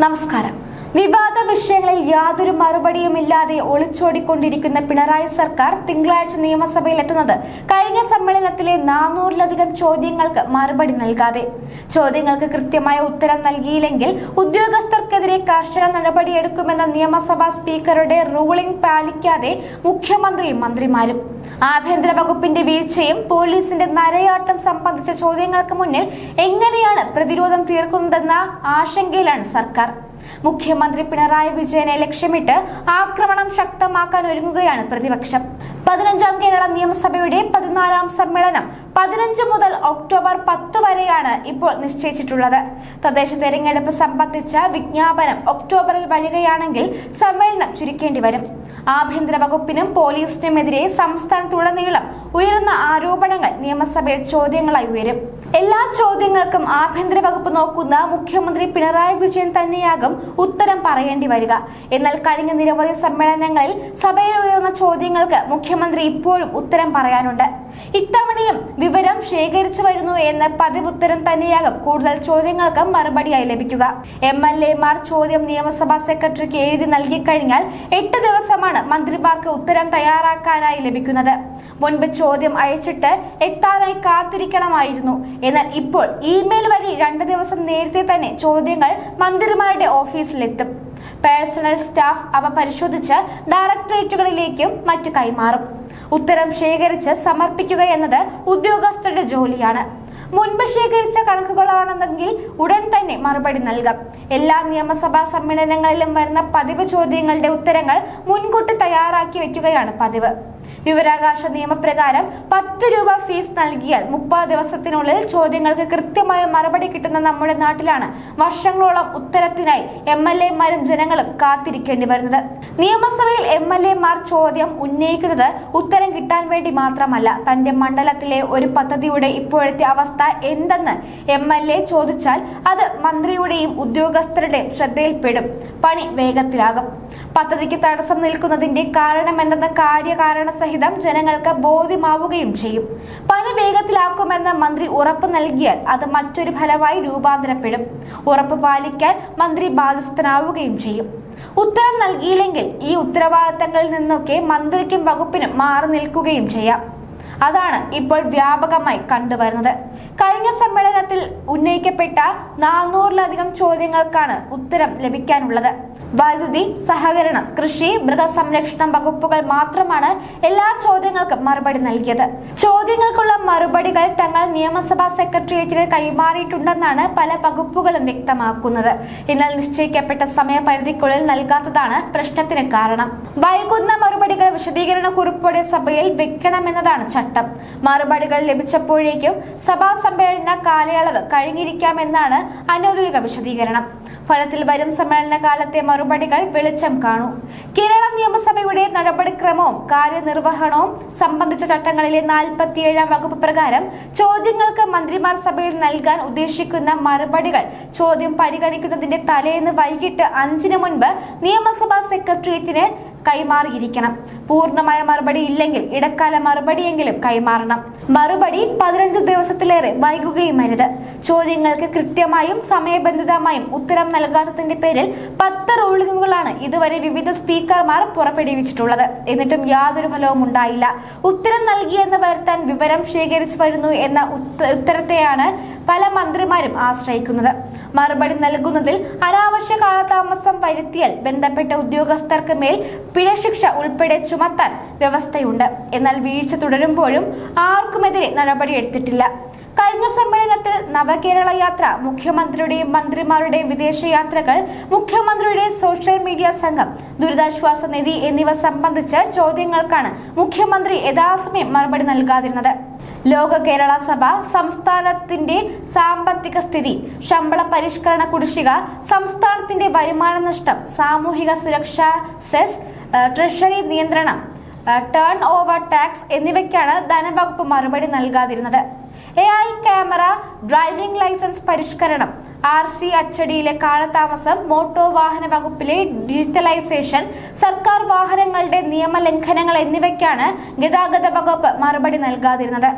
നമസ്കാരം വിവാദ വിഷയങ്ങളിൽ യാതൊരു മറുപടിയും ഇല്ലാതെ ഒളിച്ചോടിക്കൊണ്ടിരിക്കുന്ന പിണറായി സർക്കാർ തിങ്കളാഴ്ച നിയമസഭയിൽ എത്തുന്നത് കഴിഞ്ഞ സമ്മേളനത്തിലെ നാനൂറിലധികം ചോദ്യങ്ങൾക്ക് മറുപടി നൽകാതെ. ചോദ്യങ്ങൾക്ക് കൃത്യമായ ഉത്തരം നൽകിയില്ലെങ്കിൽ ഉദ്യോഗസ്ഥർക്കെതിരെ കർശന നടപടിയെടുക്കുമെന്ന നിയമസഭാ സ്പീക്കറുടെ റൂളിംഗ് പാലിക്കാതെ മുഖ്യമന്ത്രിയും മന്ത്രിമാരും. ആഭ്യന്തര വകുപ്പിന്റെ വീഴ്ചയും പോലീസിന്റെ നരയാട്ടം സംബന്ധിച്ച ചോദ്യങ്ങൾക്ക് മുന്നിൽ എങ്ങനെയാണ് പ്രതിരോധം തീർക്കുന്നതെന്ന ആശങ്കയിലാണ് സർക്കാർ. മുഖ്യമന്ത്രി പിണറായി വിജയനെ ലക്ഷ്യമിട്ട് ആക്രമണം ശക്തമാക്കാൻ ഒരുങ്ങുകയാണ് പ്രതിപക്ഷം. പതിനഞ്ചാം കേരള നിയമസഭയുടെ പതിനാലാം സമ്മേളനം പതിനഞ്ച് മുതൽ ഒക്ടോബർ പത്ത് വരെയാണ് ഇപ്പോൾ നിശ്ചയിച്ചിട്ടുള്ളത്. തദ്ദേശ തെരഞ്ഞെടുപ്പ് സംബന്ധിച്ച വിജ്ഞാപനം ഒക്ടോബറിൽ വരികയാണെങ്കിൽ സമ്മേളനം ചുരുക്കേണ്ടി വരും. ആഭ്യന്തര വകുപ്പിനും പോലീസിനുമെതിരെ സംസ്ഥാനത്തുടനീളം ഉയർന്ന ആരോപണങ്ങൾ നിയമസഭയിൽ ചോദ്യങ്ങളായി ഉയരും. എല്ലാ ചോദ്യങ്ങൾക്കും ആഭ്യന്തര വകുപ്പ് നോക്കുന്ന മുഖ്യമന്ത്രി പിണറായി വിജയൻ തന്നെയാകും ഉത്തരം പറയേണ്ടി വരിക. എന്നാൽ കഴിഞ്ഞ നിരവധി സമ്മേളനങ്ങളിൽ സഭയിൽ ഉയർന്ന ചോദ്യങ്ങൾക്ക് മുഖ്യമന്ത്രി ഇപ്പോഴും ഉത്തരം പറയാനുണ്ട്. ഇത്തവണയും വിവരം ശേഖരിച്ചു വരുന്നു എന്ന പതിവ് ഉത്തരം തന്നെയാകും കൂടുതൽ ചോദ്യങ്ങൾക്ക് മറുപടിയായി ലഭിക്കുക. എം എൽ ചോദ്യം നിയമസഭാ സെക്രട്ടറിക്ക് എഴുതി നൽകിക്കഴിഞ്ഞാൽ എട്ട് ദിവസമാണ് മന്ത്രിമാർക്ക് ഉത്തരം തയ്യാറാക്കാനായി ലഭിക്കുന്നത്. മുൻപ് ചോദ്യം അയച്ചിട്ട് എത്താനായി കാത്തിരിക്കണമായിരുന്നു. എന്നാൽ ഇപ്പോൾ ഇമെയിൽ വഴി രണ്ട് ദിവസം നേരത്തെ തന്നെ ചോദ്യങ്ങൾ മന്ത്രിമാരുടെ ഓഫീസിലെത്തും. പേഴ്സണൽ സ്റ്റാഫ് അവ പരിശോധിച്ച് ഡയറക്ടറേറ്റുകളിലേക്കും മറ്റ് കൈമാറും. ഉത്തരം ശേഖരിച്ച് സമർപ്പിക്കുക എന്നത് ഉദ്യോഗസ്ഥരുടെ ജോലിയാണ്. മുൻപ് ശേഖരിച്ച കണക്കുകളാണെന്നെങ്കിൽ ഉടൻ തന്നെ മറുപടി നൽകാം. എല്ലാ നിയമസഭാ സമ്മേളനങ്ങളിലും വരുന്ന പതിവ് ചോദ്യങ്ങളുടെ ഉത്തരങ്ങൾ മുൻകൂട്ടി തയ്യാറാക്കി വെക്കുകയാണ് പതിവ്. വിവരാകാശ നിയമപ്രകാരം പത്ത് രൂപ ഫീസ് നൽകിയാൽ മുപ്പത് ദിവസത്തിനുള്ളിൽ ചോദ്യങ്ങൾക്ക് കൃത്യമായ മറുപടി കിട്ടുന്ന നമ്മുടെ നാട്ടിലാണ് വർഷങ്ങളോളം ഉത്തരത്തിനായി എം എൽ എമാരും ജനങ്ങളും കാത്തിരിക്കേണ്ടി വരുന്നത്. നിയമസഭയിൽ എം എൽ എമാർ ചോദ്യം ഉന്നയിക്കുന്നത് ഉത്തരം കിട്ടാൻ വേണ്ടി മാത്രമല്ല തന്റെ മണ്ഡലത്തിലെ ഒരു പദ്ധതിയുടെ ഇപ്പോഴത്തെ അവസ്ഥ എന്തെന്ന് എം എൽ എ ചോദിച്ചാൽ അത് മന്ത്രിയുടെയും ഉദ്യോഗസ്ഥരുടെയും ശ്രദ്ധയിൽപ്പെടും. പണി വേഗത്തിലാകും. പദ്ധതിക്ക് തടസ്സം നിൽക്കുന്നതിന്റെ കാരണമെന്തെന്ന കാര്യകാരണ സഹിതം ജനങ്ങൾക്ക് ബോധ്യമാവുകയും ചെയ്യും. പണി വേഗത്തിലാക്കുമെന്ന് മന്ത്രി ഉറപ്പ് നൽകിയാൽ അത് മറ്റൊരു ഫലമായി രൂപാന്തരപ്പെടും. ഉറപ്പ് പാലിക്കാൻ മന്ത്രി ബാധ്യസ്ഥനാവുകയും ചെയ്യും. ഉത്തരം നൽകിയില്ലെങ്കിൽ ഈ ഉത്തരവാദിത്തങ്ങളിൽ നിന്നൊക്കെ മന്ത്രിക്കും വകുപ്പിനും മാറി നിൽക്കുകയും ചെയ്യാം. അതാണ് ഇപ്പോൾ വ്യാപകമായി കണ്ടുവരുന്നത്. കഴിഞ്ഞ സമ്മേളനത്തിൽ ഉന്നയിക്കപ്പെട്ട നാനൂറിലധികം ചോദ്യങ്ങൾക്കാണ് ഉത്തരം ലഭിക്കാനുള്ളത്. വൈദ്യുതി സഹകരണം കൃഷി മൃഗസംരക്ഷണം വകുപ്പുകൾ മാത്രമാണ് എല്ലാ ചോദ്യങ്ങൾക്കും മറുപടി നൽകിയത്. ചോദ്യങ്ങൾക്കുള്ള മറുപടികൾ തങ്ങൾ നിയമസഭാ സെക്രട്ടേറിയറ്റിന് കൈമാറിയിട്ടുണ്ടെന്നാണ് പല വകുപ്പുകളും വ്യക്തമാക്കുന്നത്. എന്നാൽ നിശ്ചയിക്കപ്പെട്ട സമയപരിധിക്കുള്ളിൽ നൽകാത്തതാണ് പ്രശ്നത്തിന് കാരണം. വൈകുന്ന മറുപടികൾ വിശദീകരണ കുറിപ്പോടെ സഭയിൽ വെക്കണമെന്നതാണ് ചട്ടം. മറുപടികൾ ലഭിച്ചപ്പോഴേക്കും സഭാ സമ്മേളന കാലയളവ് കഴിഞ്ഞിരിക്കാമെന്നാണ് അനൌദ്യോഗിക വിശദീകരണം. ഫലത്തിൽ വരും സമ്മേളന കാലത്തെ മറുപടികൾ വെളിച്ചം കാണൂ. കേരള നിയമസഭയുടെ നടപടിക്രമവും കാര്യനിർവഹണവും സംബന്ധിച്ച ചട്ടങ്ങളിലെ നാൽപ്പത്തിയേഴാം വകുപ്പ് പ്രകാരം ചോദ്യങ്ങൾക്ക് മന്ത്രിമാർ സഭയിൽ നൽകാൻ ഉദ്ദേശിക്കുന്ന മറുപടികൾ ചോദ്യം പരിഗണിക്കുന്നതിന്റെ തലേന്ന് വൈകിട്ട് അഞ്ചിന് മുൻപ് നിയമസഭാ സെക്രട്ടേറിയറ്റിന് കൈമാറിയിരിക്കണം. പൂർണമായ മറുപടി ഇല്ലെങ്കിൽ ഇടക്കാല മറുപടിയെങ്കിലും കൈമാറണം. മറുപടി പതിനഞ്ച് ദിവസത്തിലേറെ വൈകുകയും അരുത് ചോദ്യങ്ങൾക്ക് കൃത്യമായും സമയബന്ധിതമായും ഉത്തരം നൽകാത്തതിന്റെ പേരിൽ പത്ത് റൂളിങ്ങുകളാണ് ഇതുവരെ വിവിധ സ്പീക്കർമാർ പുറപ്പെടുവിച്ചിട്ടുള്ളത്. എന്നിട്ടും യാതൊരു ഫലവും ഉണ്ടായില്ല. ഉത്തരം നൽകിയെന്ന് വരുത്താൻ വിവരം ശേഖരിച്ചു വരുന്നു എന്ന ഉത്തരത്തെയാണ് പല മന്ത്രിമാരും ആശ്രയിക്കുന്നത്. മറുപടി നൽകുന്നതിൽ അനാവശ്യ കാലതാമസം വരുത്തിയാൽ ബന്ധപ്പെട്ട ഉദ്യോഗസ്ഥർക്ക് മേൽ പിഴശിക്ഷ ഉൾപ്പെടെ ചുമത്താൻ വ്യവസ്ഥയുണ്ട്. എന്നാൽ വീഴ്ച തുടരുമ്പോഴും ആർക്കുമെതിരെ നടപടിയെടുത്തിട്ടില്ല കഴിഞ്ഞ സമ്മേളനത്തിൽ നവകേരള യാത്ര മുഖ്യമന്ത്രിയുടെയും മന്ത്രിമാരുടെയും വിദേശയാത്രകൾ മുഖ്യമന്ത്രിയുടെ സോഷ്യൽ മീഡിയ സംഘം ദുരിതാശ്വാസ നിധി എന്നിവ സംബന്ധിച്ച് ചോദ്യങ്ങൾക്കാണ് മുഖ്യമന്ത്രി യഥാസമയം മറുപടി നൽകാതിരുന്നത്. ലോക കേരള സഭ സംസ്ഥാനത്തിന്റെ സാമ്പത്തിക സ്ഥിതി ശമ്പള പരിഷ്കരണ കുടിശ്ശിക സംസ്ഥാനത്തിന്റെ വരുമാന നഷ്ടം സാമൂഹിക സുരക്ഷാ സെസ് ട്രഷറി നിയന്ത്രണം ടേൺ ഓവർ ടാക്സ് എന്നിവയ്ക്കാണ് ധനവകുപ്പ് മറുപടി നൽകാതിരുന്നത്. A I camera driving licence പരിഷ്കരണം ആർ സി അച്ചടിയിലെ കാലതാമസം മോട്ടോർ വാഹന വകുപ്പിലെ ഡിജിറ്റലൈസേഷൻ സർക്കാർ വാഹനങ്ങളുടെ നിയമലംഘനങ്ങൾ എന്നിവയ്ക്കാണ് ഗതാഗത വകുപ്പ് മറുപടി നൽകാതിരുന്നത്.